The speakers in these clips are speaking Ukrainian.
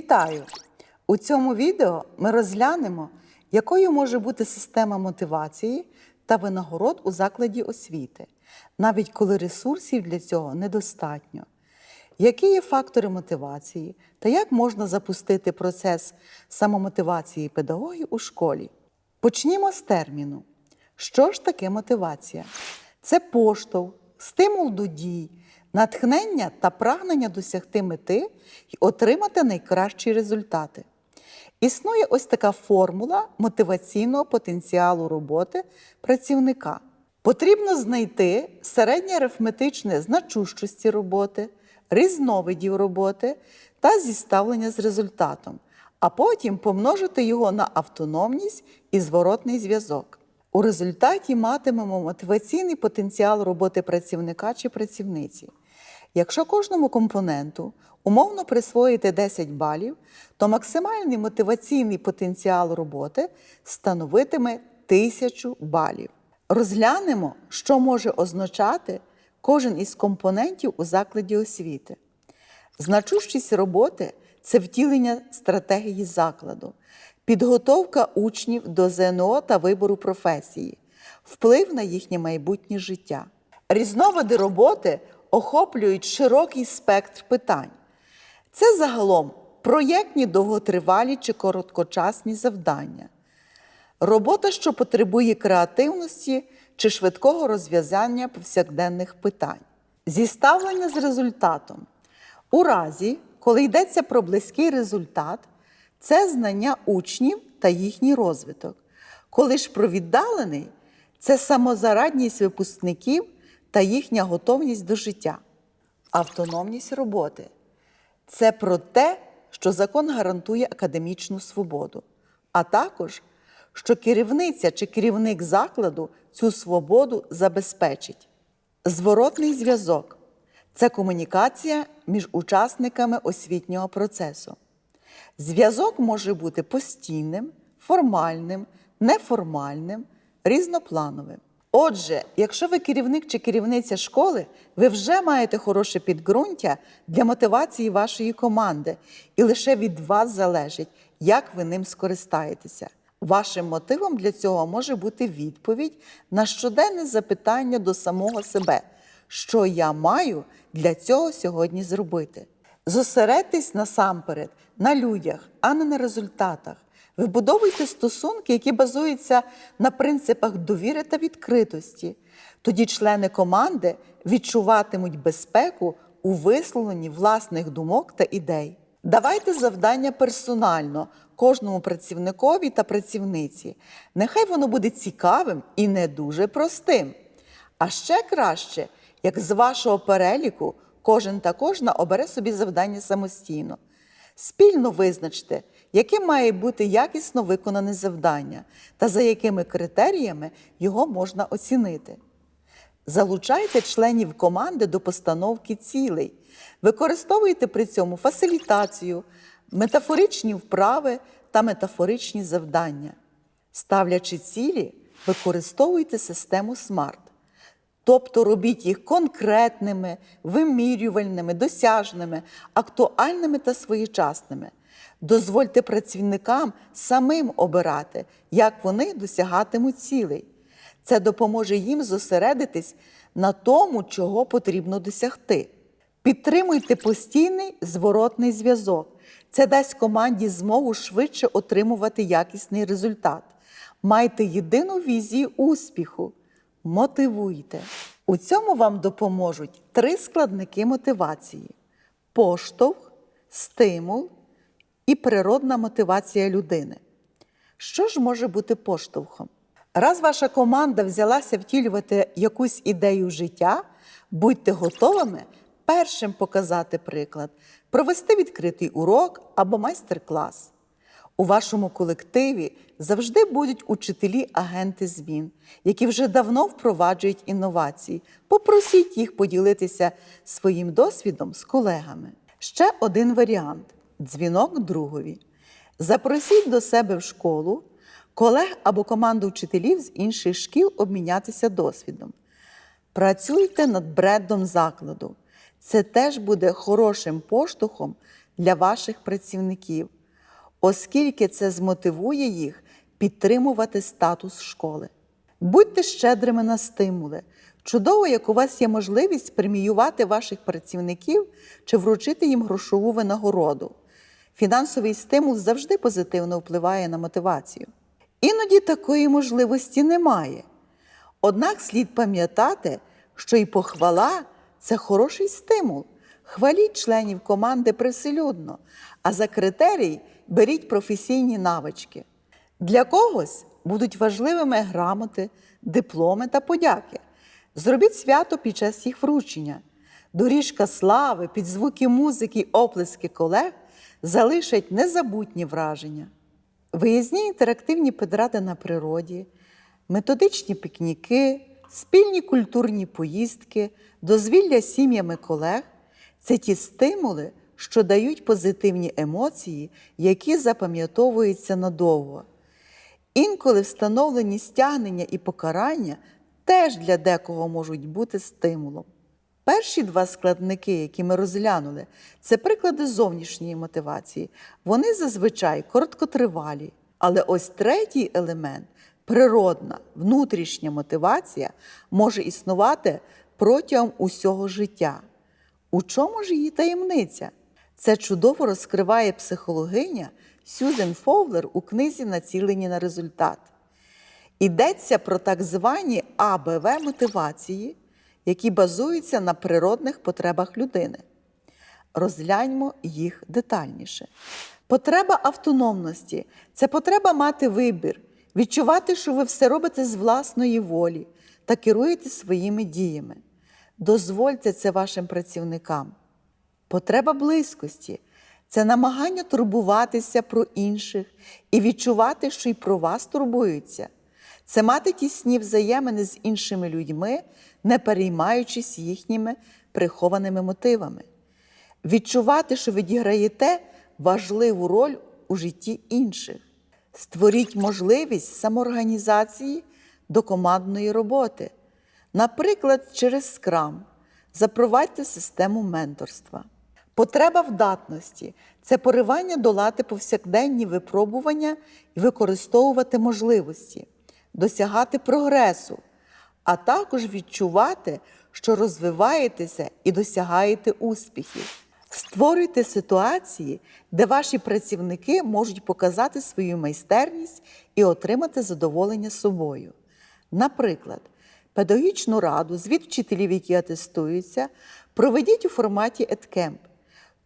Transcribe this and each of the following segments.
Вітаю! У цьому відео ми розглянемо, якою може бути система мотивації та винагород у закладі освіти, навіть коли ресурсів для цього недостатньо. Які є фактори мотивації та як можна запустити процес самомотивації педагогів у школі? Почнімо з терміну. Що ж таке мотивація? Це поштовх, стимул до дій, натхнення та прагнення досягти мети і отримати найкращі результати. Існує ось така формула мотиваційного потенціалу роботи працівника. Потрібно знайти середнє арифметичне значущості роботи, різновидів роботи та зіставлення з результатом, а потім помножити його на автономність і зворотний зв'язок. У результаті матимемо мотиваційний потенціал роботи працівника чи працівниці. Якщо кожному компоненту умовно присвоїти 10 балів, то максимальний мотиваційний потенціал роботи становитиме 1000 балів. Розглянемо, що може означати кожен із компонентів у закладі освіти. Значущість роботи це втілення стратегії закладу, підготовка учнів до ЗНО та вибору професії, вплив на їхнє майбутнє життя. Різновиди роботи охоплюють широкий спектр питань. Це загалом проєктні довготривалі чи короткочасні завдання, робота, що потребує креативності чи швидкого розв'язання повсякденних питань, зіставлення з результатом. У разі, коли йдеться про близький результат, це знання учнів та їхній розвиток. Коли ж про віддалений це самозарадність випускників та їхня готовність до життя. Автономність роботи це про те, що закон гарантує академічну свободу, а також, що керівниця чи керівник закладу цю свободу забезпечить. Зворотний зв'язок це комунікація між учасниками освітнього процесу. Зв'язок може бути постійним, формальним, неформальним, різноплановим. Отже, якщо ви керівник чи керівниця школи, ви вже маєте хороше підґрунтя для мотивації вашої команди, і лише від вас залежить, як ви ним скористаєтеся. Вашим мотивом для цього може бути відповідь на щоденне запитання до самого себе, що я маю для цього сьогодні зробити. Зосередьтесь насамперед на людях, а не на результатах. Вибудовуйте стосунки, які базуються на принципах довіри та відкритості. Тоді члени команди відчуватимуть безпеку у висловленні власних думок та ідей. Давайте завдання персонально кожному працівникові та працівниці. Нехай воно буде цікавим і не дуже простим. А ще краще, як з вашого переліку кожен та кожна обере собі завдання самостійно. Спільно визначте, яким має бути якісно виконане завдання та за якими критеріями його можна оцінити. Залучайте членів команди до постановки цілей, використовуйте при цьому фасилітацію, метафоричні вправи та метафоричні завдання. Ставлячи цілі, використовуйте систему SMART. Тобто робіть їх конкретними, вимірювальними, досяжними, актуальними та своєчасними. Дозвольте працівникам самим обирати, як вони досягатимуть цілей. Це допоможе їм зосередитись на тому, чого потрібно досягти. Підтримуйте постійний зворотний зв'язок. Це дасть команді змогу швидше отримувати якісний результат. Майте єдину візію успіху. Мотивуйте. У цьому вам допоможуть три складники мотивації: поштовх, стимул і природна мотивація людини. Що ж може бути поштовхом? Раз ваша команда взялася втілювати якусь ідею життя, будьте готовими першим показати приклад, провести відкритий урок або майстер-клас. У вашому колективі завжди будуть учителі-агенти змін, які вже давно впроваджують інновації. Попросіть їх поділитися своїм досвідом з колегами. Ще один варіант дзвінок другові. Запросіть до себе в школу колег або команду вчителів з інших шкіл обмінятися досвідом. Працюйте над брендом закладу. Це теж буде хорошим поштовхом для ваших працівників, оскільки це змотивує їх підтримувати статус школи. Будьте щедрими на стимули. Чудово, як у вас є можливість преміювати ваших працівників чи вручити їм грошову винагороду. Фінансовий стимул завжди позитивно впливає на мотивацію. Іноді такої можливості немає. Однак слід пам'ятати, що і похвала це хороший стимул. Хваліть членів команди привселюдно, а за критерій беріть професійні навички. Для когось будуть важливими грамоти, дипломи та подяки. Зробіть свято під час їх вручення. Доріжка слави, під звуки музики, оплески колег залишать незабутні враження. Виїзні інтерактивні педради на природі, методичні пікніки, спільні культурні поїздки, дозвілля сім'ями колег це ті стимули, що дають позитивні емоції, які запам'ятовуються надовго. Інколи встановлені стягнення і покарання теж для декого можуть бути стимулом. Перші два складники, які ми розглянули, це приклади зовнішньої мотивації. Вони зазвичай короткотривалі. Але ось третій елемент природна, внутрішня мотивація може існувати протягом усього життя. У чому ж її таємниця? Це чудово розкриває психологиня Сюзен Фовлер у книзі Націлені на результат. Йдеться про так звані АБВ мотивації, які базуються на природних потребах людини. Розгляньмо їх детальніше. Потреба автономності це потреба мати вибір, відчувати, що ви все робите з власної волі та керуєте своїми діями. Дозвольте це вашим працівникам. Потреба близькості це намагання турбуватися про інших і відчувати, що й про вас турбуються. Це мати тісні взаємини з іншими людьми, не переймаючись їхніми прихованими мотивами. Відчувати, що відіграєте важливу роль у житті інших. Створіть можливість самоорганізації до командної роботи. Наприклад, через скрам. Запровадьте систему менторства. Потреба вдатності це поривання долати повсякденні випробування і використовувати можливості, досягати прогресу, а також відчувати, що розвиваєтеся і досягаєте успіхів. Створюйте ситуації, де ваші працівники можуть показати свою майстерність і отримати задоволення собою. Наприклад, педагогічну раду, звіт вчителів, які атестуються, проведіть у форматі EdCamp,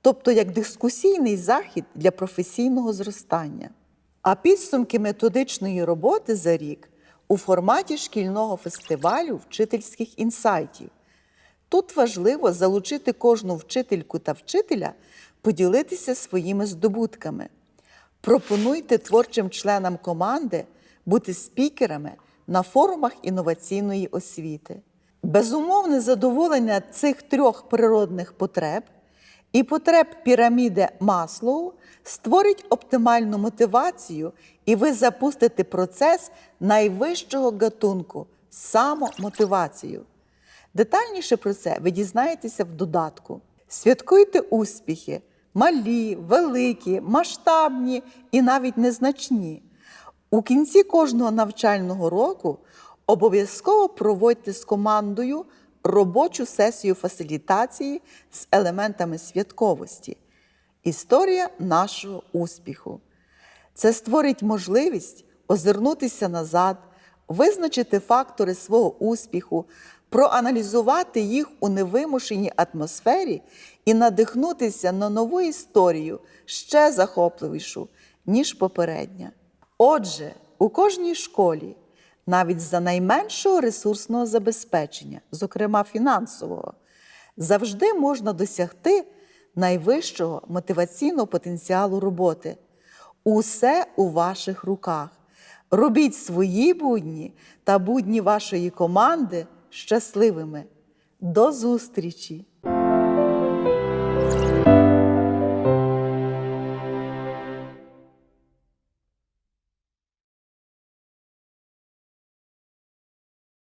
тобто як дискусійний захід для професійного зростання. А підсумки методичної роботи за рік у форматі шкільного фестивалю вчительських інсайтів. Тут важливо залучити кожну вчительку та вчителя поділитися своїми здобутками. Пропонуйте творчим членам команди бути спікерами на форумах інноваційної освіти. Безумовне задоволення цих трьох природних потреб і потреб піраміди Маслоу створить оптимальну мотивацію, і ви запустите процес найвищого гатунку самомотивацію. Детальніше про це ви дізнаєтеся в додатку. Святкуйте успіхи, малі, великі, масштабні і навіть незначні. У кінці кожного навчального року обов'язково проводьте з командою робочу сесію фасилітації з елементами святковості. Історія нашого успіху. Це створить можливість озирнутися назад, визначити фактори свого успіху, проаналізувати їх у невимушеній атмосфері і надихнутися на нову історію ще захопливішу, ніж попередня. Отже, у кожній школі, навіть за найменшого ресурсного забезпечення, зокрема фінансового, завжди можна досягти найвищого мотиваційного потенціалу роботи. Усе у ваших руках. Робіть свої будні та будні вашої команди щасливими. До зустрічі!